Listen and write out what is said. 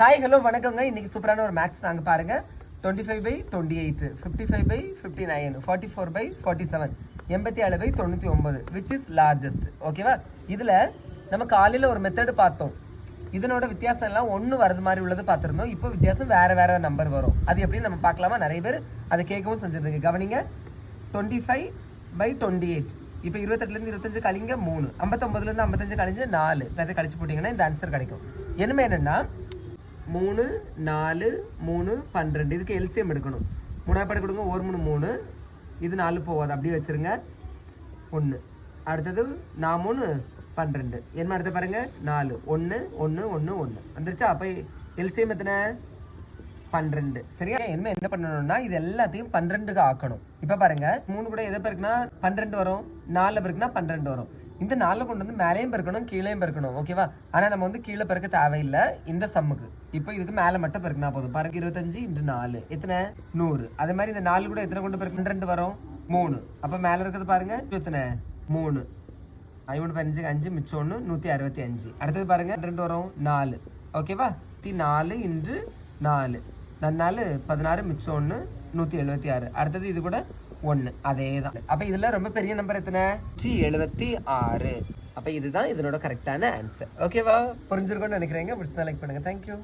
Hi hello வணக்கங்க. இன்னைக்கு சூப்பரான ஒரு மேக்ஸ் நாங்கள் பாருங்க. Twenty five by twenty eight fifty five by fifty nine forty four by forty seven எண்பத்தி ஏழு பை தொண்ணூற்றி ஒம்பது விச் இஸ் லார்ஜஸ்ட் ஓகேவா இதில் நம்ம காலையில் ஒரு மெத்தடு பார்த்தோம். இதனோட வித்தியாசம் எல்லாம் ஒன்று வரது மாதிரி உள்ளது பார்த்துருந்தோம். இப்போ வித்தியாசம் வேறு வேறு நம்பர் வரும். அது எப்படின்னு நம்ம பார்க்கலாமா? நிறைய பேர் அதை கேட்கவும் செஞ்சுருந்தீங்க கவனிங்க. Twenty five by twenty eight இப்போ இருபத்தெட்டுலேருந்து இருபத்தஞ்சு கழிங்க மூணு. ஐம்பத்தொம்பதுலேருந்து ஐம்பத்தஞ்சு கழிஞ்சு நாலு. அதை கழிச்சு போட்டிங்கன்னா இந்த ஆன்சர் கிடைக்கும். என்னமே என்னென்னா மூணு நாலு மூணு பன்னிரெண்டு. இதுக்கு எல்சியம் எடுக்கணும். மூணாவது படம் கொடுங்க ஒரு மூணு மூணு. இது நாலு போகாது. அப்படியே வச்சிருங்க. ஒன்று அடுத்தது நான் மூணு பன்னிரெண்டு. என்ன அடுத்து பாருங்க? நாலு. ஒன்று ஒன்று ஒன்று ஒன்று வந்துருச்சா? அப்போ எல்சியம் எத்தனை? பன்னிரெண்டு. சரியா? என்ன என்ன பண்ணணும்னா இது எல்லாத்தையும் பன்னிரெண்டுக்கு ஆக்கணும். இப்போ பாருங்கள் மூணு கூட எதை பிறகுனா பன்னிரெண்டு வரும். நாலில் பிறகுனா பன்னிரெண்டு வரும். இந்த நாளில் கொண்டு வந்து மேலேயும் பெருக்கணும் கீழேயும் பெருக்கணும் ஓகேவா ஆனால் நம்ம வந்து கீழே பெருக்க தேவையில்லை. இந்த சம்முக்கு இப்போ இதுக்கு மேலே மட்டும் பெருக்கினா போதும். பாருங்க இருபத்தஞ்சு இன்று நாலு. எத்தனை? நூறு. அதே மாதிரி இந்த நாலு கூட எத்தனை கொண்டு பெருக்கு ரெண்டு வரும். மூணு. அப்போ மேலே இருக்கிறது பாருங்க எத்தனை மூணு. ஐம்பது பதினஞ்சு அஞ்சு மிச்சம் ஒன்று நூற்றி அறுபத்தி அஞ்சு. அடுத்தது பாருங்க ரெண்டு வரும் நாலு. ஓகேவா நூற்றி நாலு இன்று நாலு. நன்னாலு பதினாறு மிச்சம் ஒன்று நூற்றி எழுபத்தி ஆறு. அடுத்தது இது கூட ஒன்று அதே தான் அப்போ இதில் ரொம்ப பெரிய நம்பர் எத்தனை? நூற்றி எழுபத்தி ஆறு. அப்போ இதுதான் இதனோட கரெக்டான ஆன்சர் ஓகேவா புரிஞ்சிருக்கோன்னு நினைக்கிறேங்க. பிடிச்சதா லைக் பண்ணுங்கள் தேங்க்யூ